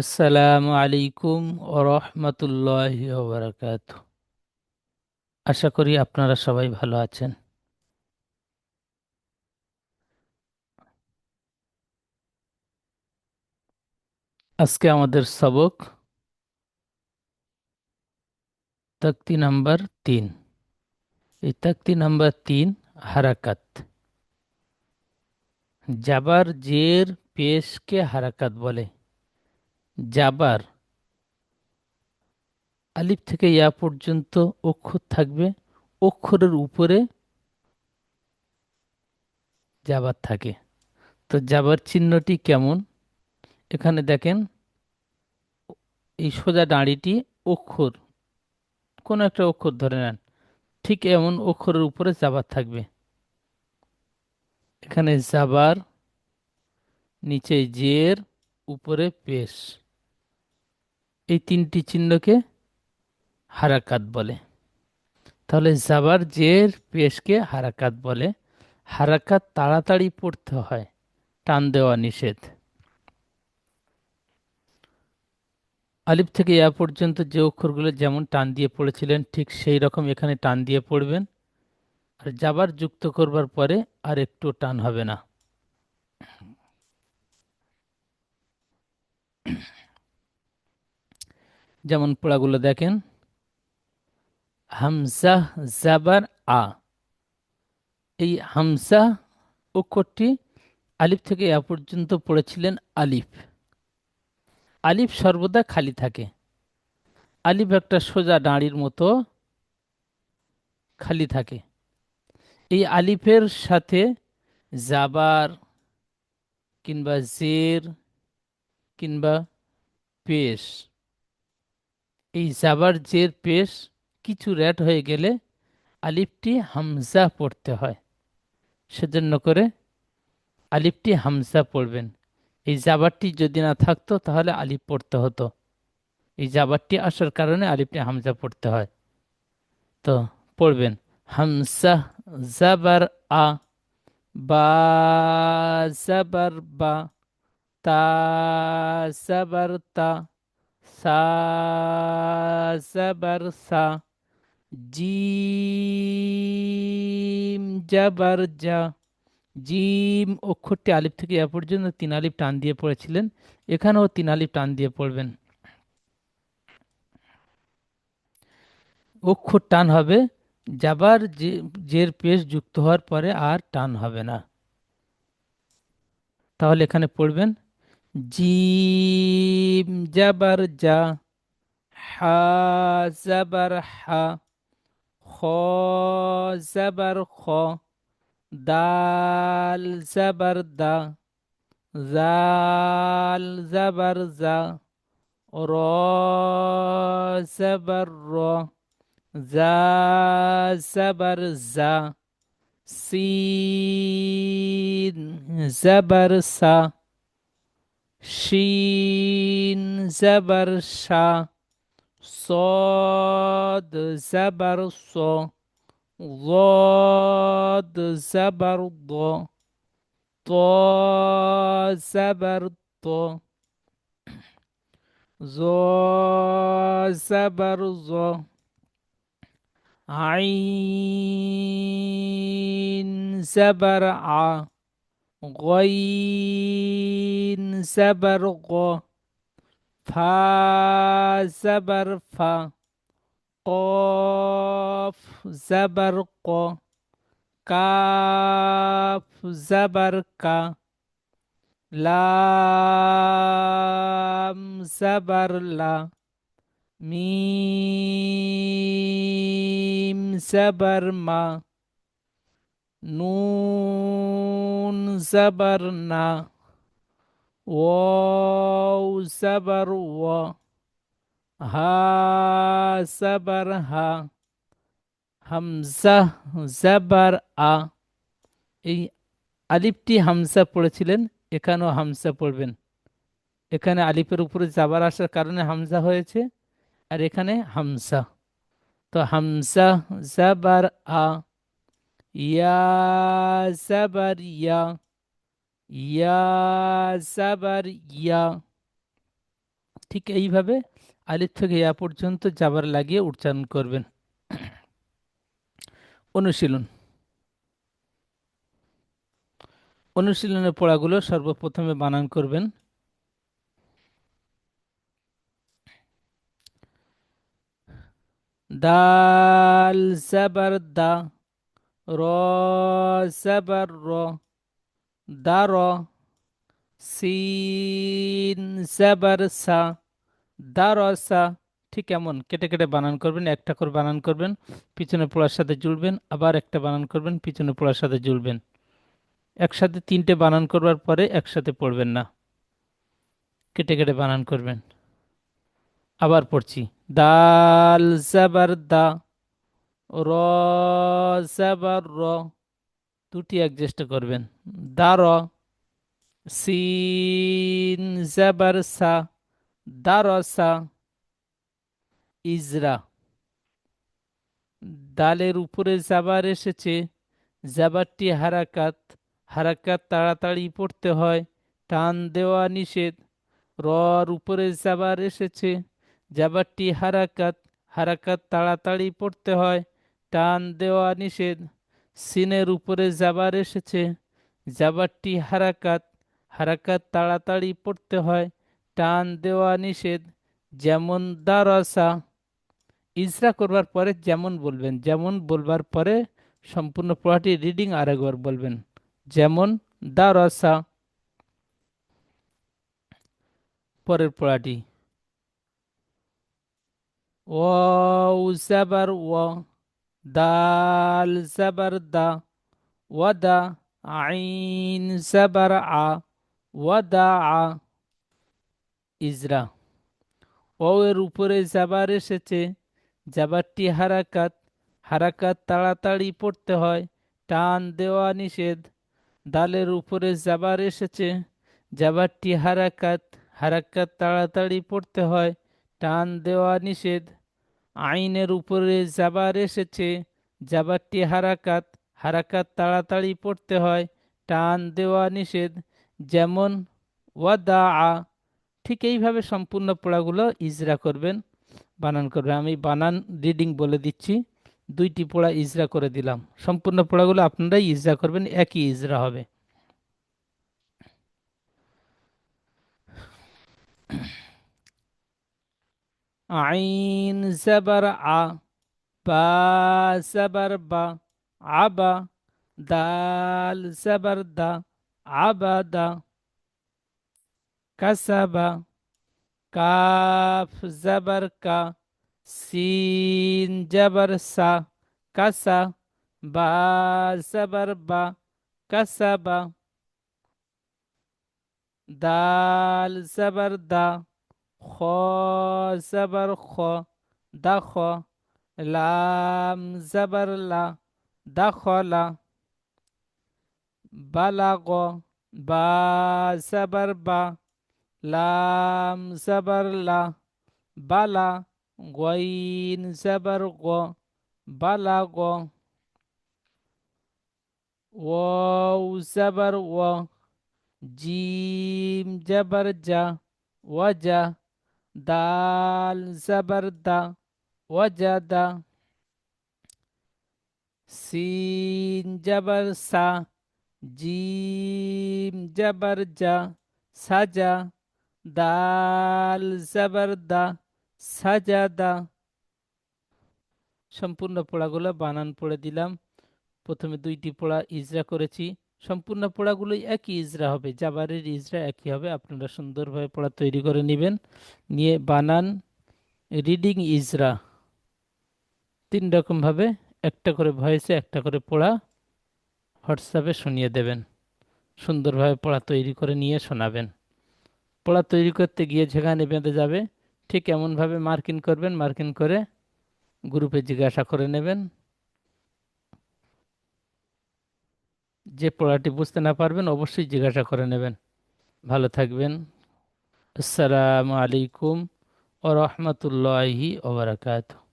আসসালামু আলাইকুম ও ওরহমতুল্লাহ ওবরাকাত আশা করি আপনারা সবাই ভালো আছেন। আজকে আমাদের সবক তক্তি নাম্বার তিন। এই তক্তি নাম্বার তিন হারাকাত। জাবার জের পেশকে হারাকাত বলে। জাবার আলিফ থেকে ইয়া পর্যন্ত অক্ষর থাকবে। অক্ষরের উপরে যাবার থাকে। তো যাবার চিহ্নটি কেমন? এখানে দেখেন, এই সোজা দাঁড়িটি অক্ষর, কোনো একটা অক্ষর ধরে নেন। ঠিক এমন অক্ষরের উপরে যাবার থাকবে। এখানে যাবার নিচে জের, উপরে পেশ। এই তিনটি চিহ্নকে হারাকাত বলে। তাহলে জাবার জের পেশকে হারাকাত বলে। হারাকাত তাড়াতাড়ি পড়তে হয়, টান দেওয়া নিষেধ। আলিফ থেকে ইয়া পর্যন্ত যে অক্ষরগুলো যেমন টান দিয়ে পড়েছিলেন, ঠিক সেই রকম এখানে টান দিয়ে পড়বেন। আর যাবার যুক্ত করবার পরে আর একটু টান হবে না। যেমন পোড়াগুলো দেখেন। হামসাহ জাবার, আ। এই হামসা অক্ষরটি আলিফ থেকে এ পর্যন্ত পড়েছিলেন আলিফ। আলিফ সর্বদা খালি থাকে। আলিফ একটা সোজা দাঁড়ির মতো খালি থাকে। এই আলিফের সাথে জাবার কিংবা জের কিংবা পেশ এই জাবার জের পেশ কিছু র্যাট হয়ে গেলে আলিফটি হামজা পড়তে হয়। সেজন্য করে আলিফটি হামজা পড়বেন। এই জাবারটি যদি না থাকতো তাহলে আলিফ পড়তে হতো। এই জাবারটি আসার কারণে আলিফটি হামজা পড়তে হয়। তো পড়বেন। হামসা জাবার আ, বা জাবার বা, তা জাবার তা। সা জাবার সা জিম জাবার যা জিম অক্ষরটি আলিফ থেকে এ পর্যন্ত তিন আলিফ টান দিয়ে পড়েছিলেন। এখানেও তিন আলিফ টান দিয়ে পড়বেন। অক্ষর টান হবে। যাবার যে, জের পেশ যুক্ত হওয়ার পরে আর টান হবে না। তাহলে এখানে পড়বেন। জিম জাবার যা হা জাবার হা খ জাবার খ দাল জাবার দা জাল জাবার জা র জাবার র জা জাবার জা সিন জাবার সা شين زبر شا صاد زبر صو ضاد زبر ضو طا زبر طو ز زبر ز عين زبر ع غين زبر غو فا زبر فا قاف زبر قو كاف زبر كا لام زبر لا ميم زبر ما نون নুন জাবার না ওয়াও জাবার ওয়া হা হা হামজা জাবার আ এই আলিফটি হামজা পড়েছিলেন, এখানেও হামজা পড়বেন। এখানে আলিফের উপরে জাবার আসার কারণে হামজা হয়েছে, আর এখানে হামজা। তো হামজা, জাবার আ ইয়া জাবার ইয়া ইয়া জাবার ইয়া ঠিক এইভাবে আলিফ থেকে ইয়া পর্যন্ত জাবার লাগিয়ে উচ্চারণ করবেন। অনুশীলন। অনুশীলনের পড়াগুলো সর্বপ্রথমে বানান করবেন। দাল জাবার দা। র জাবার র দার সিন জাবার সা দারসা, ঠিক এমন। কেটে কেটে বানান করবেন, একটা করে বানান করবেন, পিছনে পড়ার সাথে জুড়বেন, আবার একটা বানান করবেন, পিছনে পড়ার সাথে জুড়বেন। একসাথে তিনটে বানান করবার পরে একসাথে পড়বেন না। কেটে কেটে বানান করবেন। আবার পড়ছি। দাল জাবার দা র জাবার র, দুটি অ্যাডজাস্ট করবেন। দার, সিন, জাবার, সা। দারসা ইজরা। দালের উপরে জাবার এসেছে। জাবারটি হারাকাত। হারাকাত তাড়াতাড়ি পড়তে হয়। টান দেওয়া নিষেধ। রর উপরে জাবার এসেছে। জাবারটি হারাকাত। হারাকাত তাড়াতাড়ি পড়তে হয়। টান দেওয়া নিষেধ। সিনের উপরে জাবার এসেছে। জাবারটি হারাকাত। হারাকাত তাড়াতাড়ি পড়তে হয়। টান দেওয়া নিষেধ। যেমন দারসা। ইজরা করবার পরে যেমন বলবেন। যেমন বলবার পরে সম্পূর্ণ পড়াটি রিডিং আরেকবার বলবেন। যেমন দারসা। পরের পড়াটি ও জাবার ও দাল জাবার দা ওয়াদা আইন জাবার আ ওয়াদা আ ইজরা ও এর উপরে জাবার এসেছে জাবারটি হারাকাত হারাকাত তাড়াতাড়ি পড়তে হয় টান দেওয়া নিষেধ দালের উপরে জাবার এসেছে জাবারটি হারাকাত হারাকাত তাড়াতাড়ি পড়তে হয় টান দেওয়া নিষেধ আইনের উপরে জাবার এসেছে জাবারটি হারাকাত হারাকাত তাড়াতাড়ি পড়তে হয়, টান দেওয়া নিষেধ, যেমন ওয়াদা আ ঠিক এইভাবে সম্পূর্ণ পোড়াগুলো ইজরা করবেন, বানান করবেন। আমি বানান রিডিং বলে দিচ্ছি, দুইটি পোড়া ইজরা করে দিলাম। সম্পূর্ণ পোড়াগুলো আপনারাই ইজরা করবেন, একই ইজরা হবে। আইন জাবার আ বা জাবার বা আবা দাল জাবার দা আবাদা কাসাবা কাফ জবর কা সিন জবর সা কাসা বা জবর বা কাসাবা দাল জবর দা খ জবর খ দাখ লাম জবর লা দাখলা বালাগ বা জবর বা লাম জবর লা বালা গইন জবর গ বালা গ ওয়াও জবর ও জিম জবর জা ওয়াজা দাল জবর দা ওয়াজাদা সিন জবর সা জিম জবর জা সাজা দাল জবরদা সাজাদা সম্পূর্ণ পড়াগুলো বানান পড়ে দিলাম। প্রথমে দুইটি পড়া ইজরা করেছি। সম্পূর্ণ পোড়াগুলোই একই ইজরা হবে, জাবারের ইজরা একই হবে। আপনারা সুন্দরভাবে পোড়া তৈরি করে নেবেন। নিয়ে বানান রিডিং ইজরা। তিন রকমভাবে, একটা করে ভয়েসে, একটা করে পোড়া হোয়াটসঅ্যাপে শুনিয়ে দেবেন। সুন্দরভাবে পোড়া তৈরি করে নিয়ে শোনাবেন। পোড়া তৈরি করতে গিয়ে যেখানে বেঁধে যাবে, ঠিক এমনভাবে মার্কিন করবেন মার্কিন করে গ্রুপে জিজ্ঞাসা করে নেবেন। যে পড়াটি বুঝতে না পারবেন, অবশ্যই জিজ্ঞাসা করে নেবেন। ভালো থাকবেন। আসসালামু আলাইকুম ও রহমতুল্লাহি ওবরাকাতু